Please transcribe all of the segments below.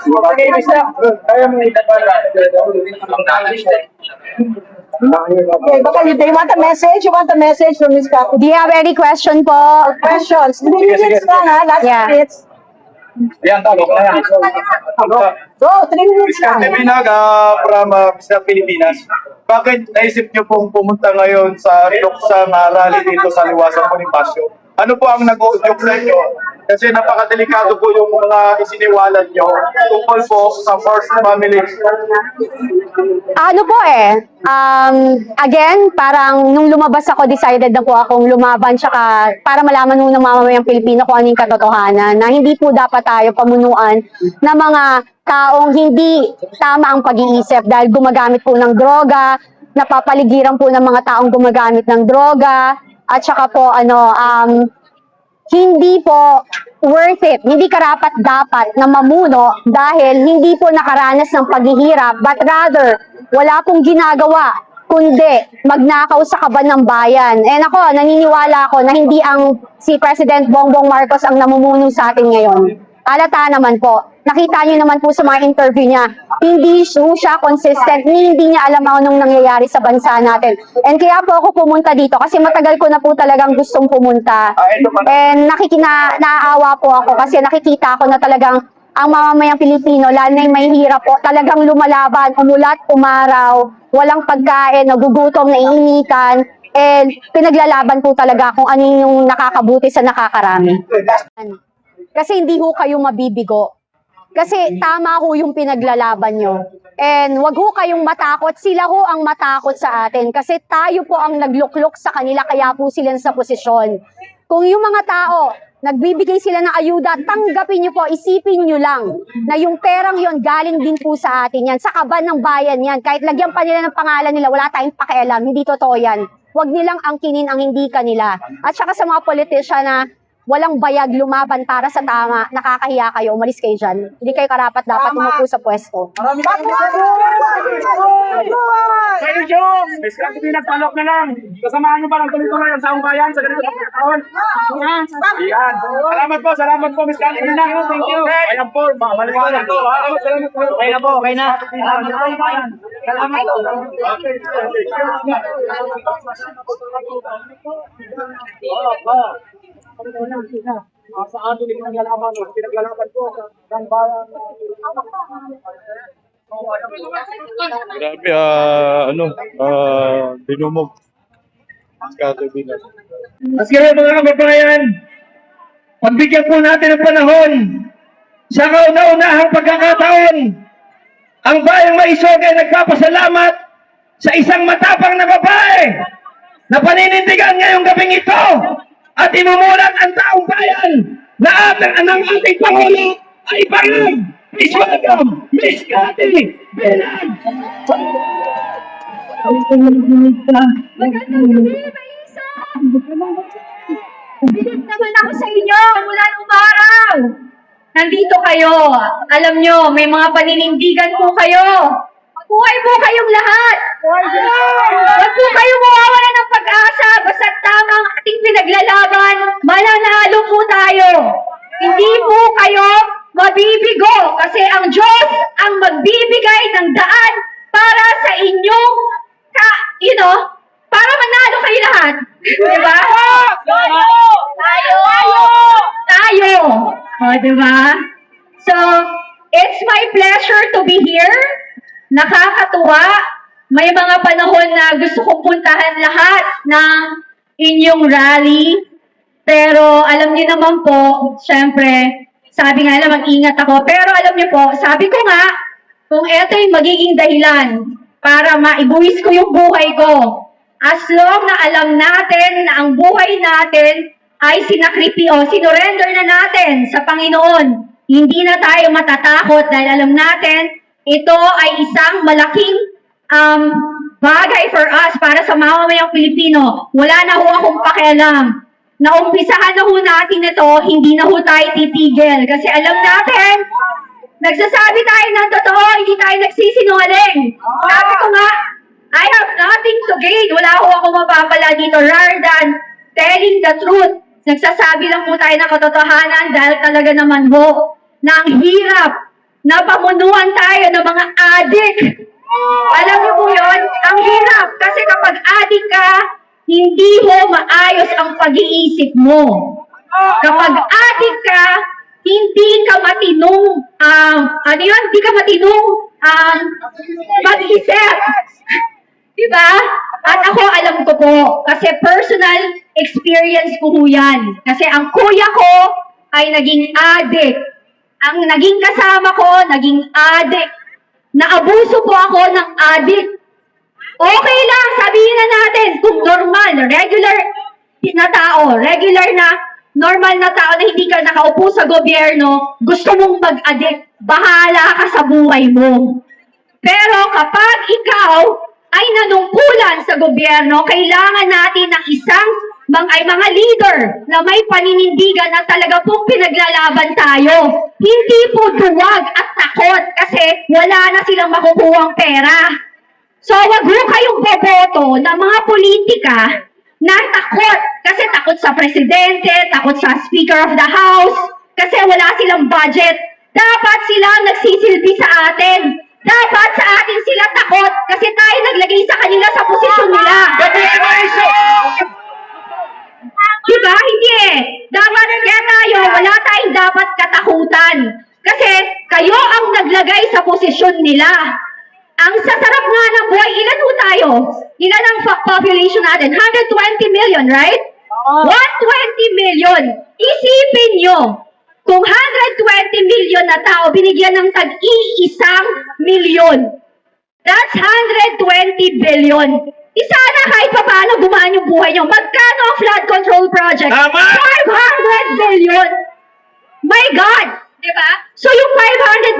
Okay, Mr. Baka you, they want a message? You want a message from Ms. Kaku? Do you have any question po? Questions? Three minutes lang ha, last Yeah. minutes. Yan, tawag na yan. Go, three minutes lang. Kami uh, from uh, sa Pilipinas. Bakit naisip niyo pong pumunta ngayon sa Luksang uh, rally dito sa Liwasan Bonifacio? Ano po ang nag-uudyok sa inyo? Kasi napakadelikado po yung mga isiniwalan niyo tungkol po sa first family. Ano po eh, um, again, parang nung lumabas ako, decided na po akong lumaban tsaka para malaman nung ng mamamayang Pilipino kung ano yung katotohanan na hindi po dapat tayo pamunuan ng mga taong hindi tama ang pag-iisip dahil gumagamit po ng droga, napapaligiran po ng mga taong gumagamit ng droga, at saka po ano, um, hindi po worth it, hindi karapat dapat na mamuno dahil hindi po nakaranas ng paghihirap but rather wala pong ginagawa kundi magnakaw sa kaban ng bayan. And ako, naniniwala ako na hindi ang si President Bongbong Marcos ang namumuno sa atin ngayon. Alata naman po. Nakita niyo naman po sa mga interview niya, hindi po siya consistent, hindi niya alam ano nung nangyayari sa bansa natin. And kaya po ako pumunta dito kasi matagal ko na po talagang gustong pumunta. And nakikina, naaawa po ako kasi nakikita ko na talagang ang mamamayang Pilipino, lalo na yung may hirap po, talagang lumalaban, umulat, umaraw, walang pagkain, nagugutom, naiinitan, and pinaglalaban po talaga kung ano yung nakakabuti sa nakakarami. Kasi hindi ho kayo mabibigo. Kasi tama ho yung pinaglalaban nyo. And wag ho kayong matakot. Sila ho ang matakot sa atin. Kasi tayo po ang nagluklok sa kanila kaya po sila sa posisyon. Kung yung mga tao, nagbibigay sila ng ayuda, tanggapin nyo po, isipin nyo lang na yung perang yon galing din po sa atin yan. Sa kaban ng bayan yan. Kahit lagyan pa nila ng pangalan nila, wala tayong pakialam. Hindi totoo yan. Huwag nilang angkinin ang hindi kanila. At saka sa mga politisyan na walang bayag lumaban para sa tama, nakakahiya kayo, umalis kayo dyan. Hindi kayo karapat dapat umupo sa pwesto. Marami ka Kayo, Joe! Miss Kathy, nagpalok na lang. Kasamahan niyo pa ng tuloy-tuloy ang saong bayan sa ganito na taon. Yan. Salamat po, salamat po, Miss Kathy. Thank you. Ayan po, mabalik ko na. Salamat, salamat po. Okay na po, okay na. Salamat po. Sa atin yung pinaglalaban, pinaglalaban po ng bayan. Grabe, ah, ano, ah, dinumog. Skato Binas. Mas kaya mga kababayan, pagbigyan po natin ng panahon sa kauna-unahang pagkakataon, ang bayang maisog ay nagpapasalamat sa isang matapang na babae na paninindigan ngayong gabing ito at inumulat ang taong bayan na ating anang ating Pangulo ay parang Miss Welcome, Miss Cathy Bilan. Bilit naman ako sa inyo mula nung umaraw. Nandito kayo. Alam nyo, may mga paninindigan po kayo. Buhay po kayong lahat. Huwag po kayo mawawala ng pag-asa. Basta tama ang ating pinaglalaban, mananalo po tayo. Hindi po kayo mabibigo kasi ang Diyos ang magbibigay ng daan para sa inyong ka, you know, para manalo kayo lahat. Di ba? Tayo! Tayo! Tayo! O, di ba? So, it's my pleasure to be here. Nakakatuwa. May mga panahon na gusto kong puntahan lahat ng inyong rally. Pero alam niyo naman po, syempre, sabi nga lang, mag-ingat ako. Pero alam niyo po, sabi ko nga, kung ito yung magiging dahilan para maibuwis ko yung buhay ko, as long na alam natin na ang buhay natin ay sinakripi o sinurrender na natin sa Panginoon, hindi na tayo matatakot dahil alam natin ito ay isang malaking um, bagay for us para sa mamamayang Pilipino. Wala na ho akong pakialam. Naumpisahan na ho natin ito, hindi na ho tayo titigil. Kasi alam natin, nagsasabi tayo ng totoo, hindi tayo nagsisinungaling. Sabi ko nga, I have nothing to gain. Wala ho ako mapapala dito rather than telling the truth. Nagsasabi lang po tayo ng katotohanan dahil talaga naman ho, na ang hirap Napamunuan tayo ng mga adik. Alam niyo po yun? Ang hirap. Kasi kapag adik ka, hindi mo maayos ang pag-iisip mo. Kapag adik ka, hindi ka matinong, um, ano yun? Hindi ka matinong um, mag-isip. Diba? At ako, alam ko po, kasi personal experience ko ho yan. Kasi ang kuya ko ay naging addict. Ang naging kasama ko, naging addict. Naabuso po ako ng addict. Okay lang, sabihin na natin, kung normal, regular na tao, regular na, normal na tao na hindi ka nakaupo sa gobyerno, gusto mong mag-addict, bahala ka sa buhay mo. Pero kapag ikaw ay nanungkulan sa gobyerno, kailangan natin ng isang ay mga leader na may paninindigan na talaga pong pinaglalaban tayo. Hindi po duwag at takot kasi wala na silang makukuhang pera. So wag mo kayong boboto ng mga politika na takot. Kasi takot sa presidente, takot sa speaker of the house, kasi wala silang budget. Dapat sila ang nagsisilbi sa atin. Dapat sa atin sila takot kasi tayo naglagay sa kanila sa posisyon nila. Iso! Diba? Hindi eh. Dapat kaya tayo, wala tayong dapat katakutan. Kasi kayo ang naglagay sa posisyon nila. Ang sasarap nga ng buhay, ilan po tayo? Ilan ang population natin? 120 million, right? 120 million. Isipin nyo, kung 120 million na tao binigyan ng tag-iisang milyon, That's 120 billion. Isa na kahit pa paano gumaan yung buhay nyo. Magkano ang flood control project? Tama! 500 billion! My God! Di ba? So yung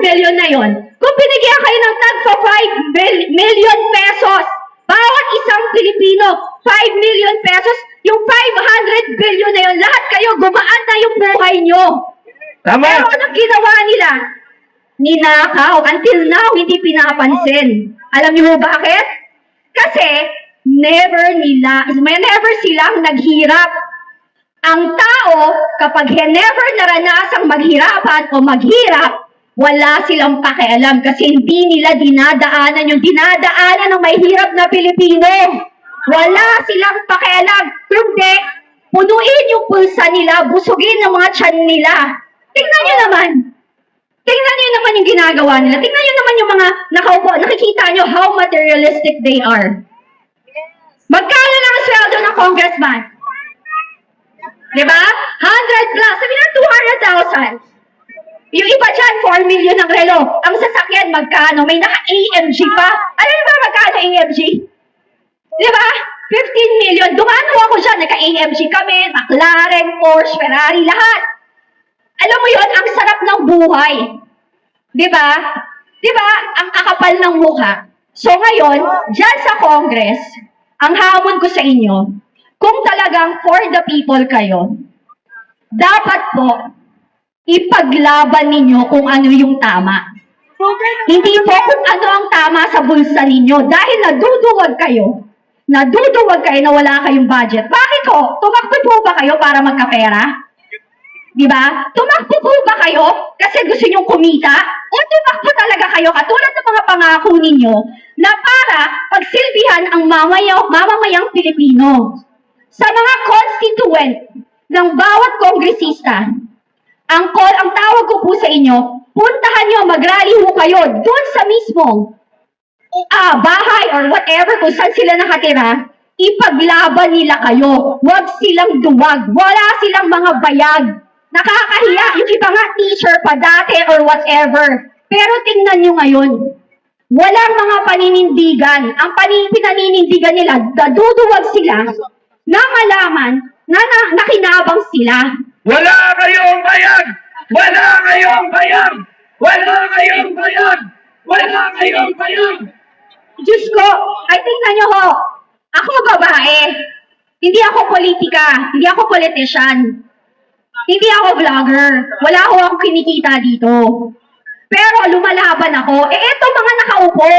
500 billion na yon, kung binigyan kayo ng tag sa 5 mil- million pesos, bawat isang Pilipino, 5 million pesos, yung 500 billion na yon, lahat kayo gumaan na yung buhay nyo. Tama! Pero anong ginawa nila? Ninakaw. Until now, hindi pinapansin. Alam niyo mo bakit? Kasi, never nila, never silang naghirap. Ang tao, kapag never naranasang maghirapan o maghirap, wala silang pakialam kasi hindi nila dinadaanan yung dinadaanan ng may hirap na Pilipino. Wala silang pakialam. Kundi, punuin yung pulsa nila, busugin ng mga tiyan nila. Tingnan nyo naman. Tingnan nyo naman yung ginagawa nila. Tingnan nyo naman yung mga nakaupo. Nakikita nyo how materialistic they are. Magkano lang ang sweldo ng congressman? Di ba? 100 plus. Sabi na 200,000. Yung iba dyan, 4 million ang relo. Ang sasakyan, magkano? May naka-AMG pa. Alam niyo ba magkano AMG? Di ba? 15 million. Dumano ako dyan. Naka-AMG kami, McLaren, Porsche, Ferrari, lahat. Alam mo yon ang sarap ng buhay. Di ba? Di ba? Ang kakapal ng mukha. So ngayon, dyan sa Congress, ang hamon ko sa inyo, kung talagang for the people kayo, dapat po, ipaglaban ninyo kung ano yung tama. Hindi po kung ano ang tama sa bulsa ninyo dahil naduduwag kayo. Naduduwag kayo na wala kayong budget. Bakit ko? Tumakbo po ba kayo para magkapera? Di ba? Tumakbo po ba kayo kasi gusto nyong kumita? O tumakbo talaga kayo katulad ng mga pangako ninyo na para pagsilbihan ang mamayaw, mamamayang Pilipino? Sa mga constituent ng bawat kongresista, ang call, ang tawag ko po sa inyo, puntahan nyo, mag-rally ho kayo doon sa mismong ah, bahay or whatever kung saan sila nakatira, ipaglaban nila kayo. Huwag silang duwag. Wala silang mga bayag. Nakakahiya. Yung iba nga teacher pa dati or whatever. Pero tingnan nyo ngayon. Walang mga paninindigan. Ang pani pinaninindigan nila, daduduwag sila na malaman na, na nakinabang sila. Wala kayong bayag! Wala kayong bayag! Wala kayong bayag! Wala kayong bayag! Diyos ko, ay tingnan nyo ho, ako babae. Hindi ako politika, hindi ako politician. Hindi ako vlogger. Wala ho akong kinikita dito. Pero lumalaban ako. Eh, eto mga nakaupo.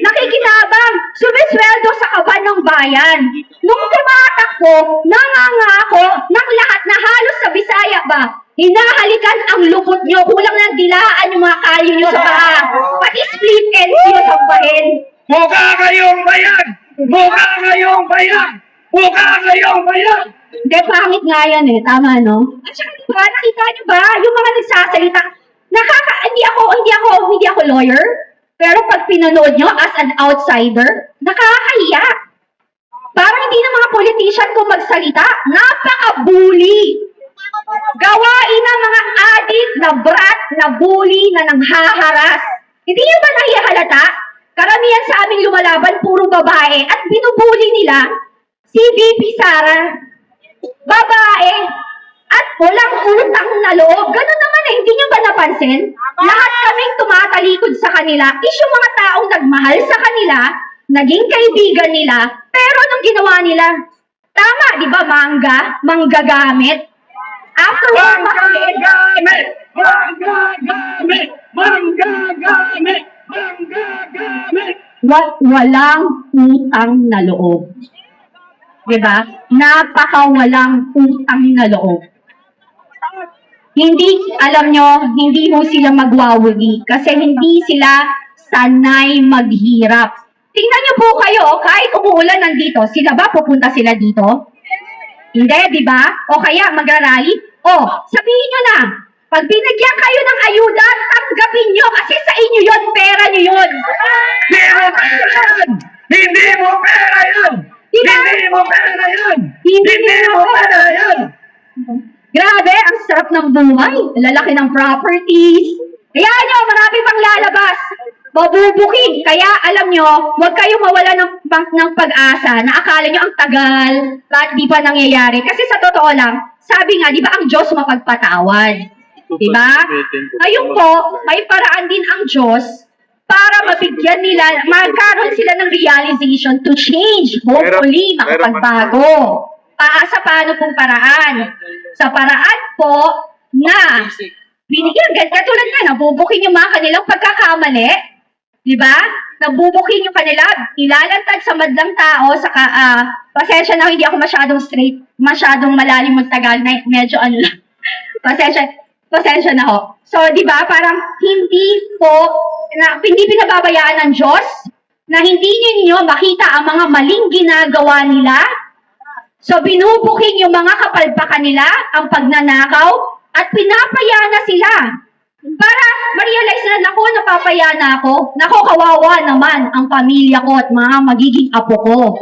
Nakikinabang. Sumisweldo sa kaban ng bayan. Nung tumatakbo, nangangako ng lahat na halos sa Bisaya ba, Hinahalikan ang lupot nyo. Kulang ng dilaan yung mga kalyo nyo sa paa. Pati split ends nyo sa bahin. Mukha kayong bayan! Mukha kayong bayan! Mukha kayong bayan! Hindi, pangit nga yan eh. Tama, no? At saka diba, nakita nyo ba, yung mga nagsasalita, nakaka, hindi ako, hindi ako, hindi ako lawyer, pero pag pinanood nyo as an outsider, nakakahiya. Parang hindi na mga politician kung magsalita, napaka-bully. Gawain ng mga adik na brat na bully na nanghaharas. Hindi nyo ba nahihalata? Karamihan sa aming lumalaban, puro babae, at binubuli nila si VP Sara. Babae. At walang utang na loob. Ganun naman eh, hindi nyo ba napansin? Lahat kaming tumatalikod sa kanila is yung mga taong nagmahal sa kanila, naging kaibigan nila, pero anong ginawa nila? Tama, di ba, mangga? Manggagamit? After one Manggagamit! Manggagamit! Manggagamit! Manggagamit! wa- walang utang na loob. Di ba? Napaka walang utang na loob. Hindi, alam nyo, hindi mo sila magwawagi kasi hindi sila sanay maghirap. Tingnan nyo po kayo, kahit umuulan nandito, sila ba pupunta sila dito? Hindi, di ba? O kaya magrarally? O, sabihin nyo na, pag binigyan kayo ng ayuda, tanggapin nyo kasi sa inyo yon pera nyo yon. Hindi mo pera yan! Hindi mo pera yan! Diba? Hindi mo pera yan! Hindi Hindi mo pera yan! Grabe, ang sarap ng buhay. Lalaki ng properties. Kaya nyo, marami pang lalabas. Mabubuking. Kaya alam nyo, huwag kayo mawala ng, ng, ng pag-asa na akala nyo ang tagal, bakit di pa nangyayari. Kasi sa totoo lang, sabi nga, di ba ang Diyos mapagpatawad? Di ba? Ngayon po, may paraan din ang Diyos para mabigyan nila, magkaroon sila ng realization to change. Hopefully, makapagbago. Pa, sa paano pong paraan? Sa paraan po na binigyan, katulad nga, nabubukin yung mga kanilang pagkakamali, di ba? Nabubukin yung kanila, ilalantad sa madlang tao, saka, ah, pasensya na, hindi ako masyadong straight, masyadong malalim magtagal, na medyo ano lang, pasensya, pasensya na ho. So, di ba, parang hindi po, na, hindi pinababayaan ng Diyos, na hindi ninyo makita ang mga maling ginagawa nila, So binubuking yung mga kapalpakan nila, ang pagnanakaw, at pinapaya na sila. Para ma-realize na, nako, napapaya na ako. Nako, kawawa naman ang pamilya ko at mga magiging apo ko.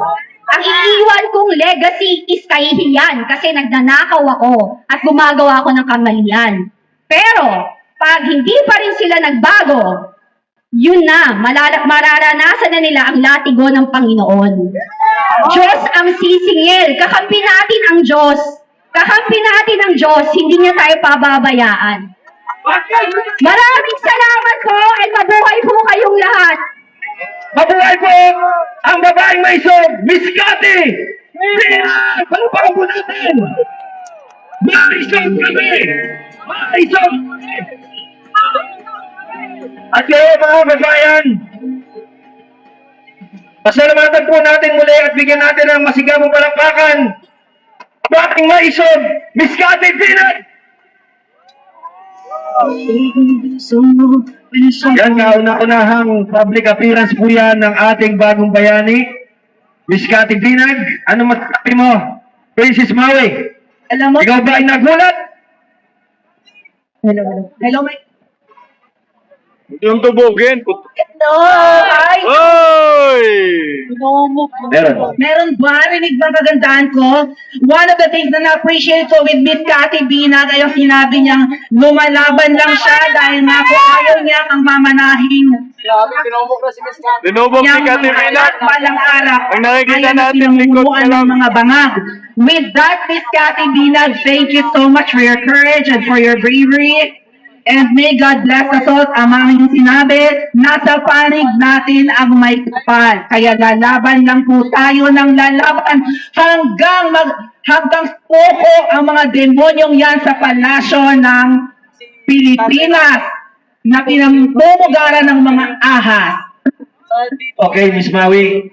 Ang iiwan kong legacy is kahihiyan kasi nagnanakaw ako at gumagawa ako ng kamalian. Pero, pag hindi pa rin sila nagbago, yun na, malala- mararanasan na nila ang latigo ng Panginoon. Diyos ang sisingil. Kakampi natin ang Diyos. Kakampi natin ang Diyos. Hindi niya tayo pababayaan. Maraming salamat po at mabuhay po kayong lahat. Mabuhay po ang babaeng may isog, Miss Cathy! Kaya, palapang po natin! May isog kami! Kami! At kayo mga kabayan, pasalamatan po natin muli at bigyan natin ng masigabong palakpakan bating maisog, Miss Cathy Pinat! Yan, kauna-unahang public appearance po yan ng ating bagong bayani. Miss Cathy Binag, ano masasabi mo? Princess Maui, Alam mo, ikaw ba ay nagulat? Hello, hello. Hello. Yung tubugin. Hello, hi! Oy! Meron. Meron ba? Rinig ba kagandahan ko? One of the things na na-appreciate ko with Miss Cathy Bina, kaya sinabi niyang lumalaban lang siya dahil nga po ayaw niya ang mamanahing Dinubog ni niyang Kati mga Pinat. walang arap. Ang nakikita natin, likod ka lang. ng mga bangag. With that, Miss Cathy Bina, thank you so much for your courage and for your bravery. And may God bless us all. Ang aming sinabi, nasa panig natin ang may kapal. Kaya lalaban lang po tayo ng lalaban hanggang mag, hanggang poko ang mga demonyong yan sa palasyo ng Pilipinas na pinamumugaran ng mga ahas. Okay, Miss Maui.